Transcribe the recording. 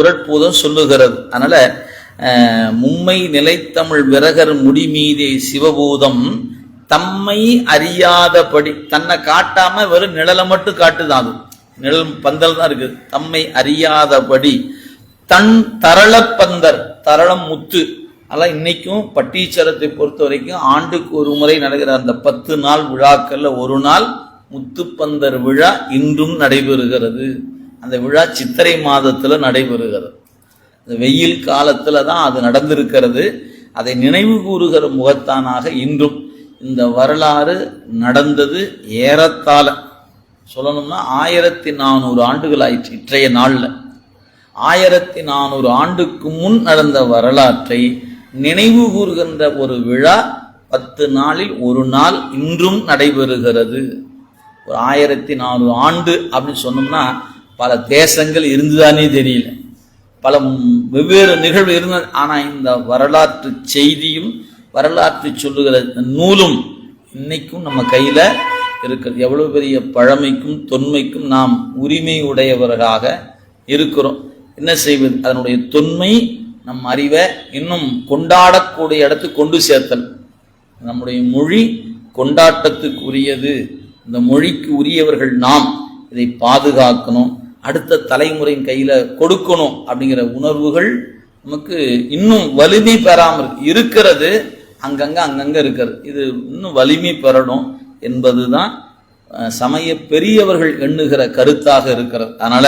குரட்பூதம் சொல்லுகிறது. அதனால மும்மை நிலைத்தமிழ் விரகர் முடிமீதே சிவபூதம் தம்மை அறியாதபடி தன்னை காட்டாம வெறும் நிழலை மட்டும் காட்டுதான் அது. நிழல் பந்தல் தான் இருக்குது. தம்மை அறியாதபடி தன் தரளப்பந்தர் தரளம் முத்து. அதெல்லாம் இன்னைக்கும் பட்டீச்சரத்தை பொறுத்த வரைக்கும் ஆண்டுக்கு ஒரு முறை நடக்கிற அந்த பத்து நாள் விழாக்கள்ல ஒரு நாள் முத்துப்பந்தர் விழா இன்றும் நடைபெறுகிறது. அந்த விழா சித்திரை மாதத்தில் நடைபெறுகிறது. இந்த வெயில் காலத்தில் தான் அது நடந்திருக்கிறது. அதை நினைவு கூறுகிற முகத்தானாக இன்றும் இந்த வரலாறு நடந்தது ஏறத்தாழ. சொல்லணும்னா ஆயிரத்தி நானூறு ஆண்டுகள் ஆயிற்று இற்றைய நாளில். ஆயிரத்தி நானூறு ஆண்டுக்கு முன் நடந்த வரலாற்றை நினைவு கூறுகின்ற ஒரு விழா பத்து நாளில் ஒரு நாள் இன்றும் நடைபெறுகிறது. ஒரு ஆயிரத்தி நானூறு ஆண்டு அப்படின்னு சொன்னோம்னா பல தேசங்கள் இருந்துதானே தெரியல. பல வெவ்வேறு நிகழ்வு இருந்த ஆனால் இந்த வரலாற்று செய்தியும் வரலாற்று சொல்லுகிற நூலும் இன்னைக்கும் நம்ம கையில் இருக்கிறது. எவ்வளவு பெரிய பழமைக்கும் தொன்மைக்கும் நாம் உரிமை உடையவர்களாக இருக்கிறோம். என்ன செய்வது? அதனுடைய தொன்மை நம் அறிவை இன்னும் கொண்டாடக்கூடிய இடத்துக்கு கொண்டு சேர்த்தல். நம்முடைய மொழி கொண்டாட்டத்துக்கு உரியது இந்த மொழிக்கு உரியவர்கள் நாம். இதை பாதுகாக்கணும். அடுத்த தலைமுறையின் கையில் கொடுக்கணும் அப்படிங்கிற உணர்வுகள் நமக்கு இன்னும் வலிமை பெறாமல் இருக்கிறது. அங்கங்க அங்கங்க இருக்கிறது. இது இன்னும் வலிமை பெறணும் என்பதுதான் சமய பெரியவர்கள் எண்ணுகிற கருத்தாக இருக்கிறது. அதனால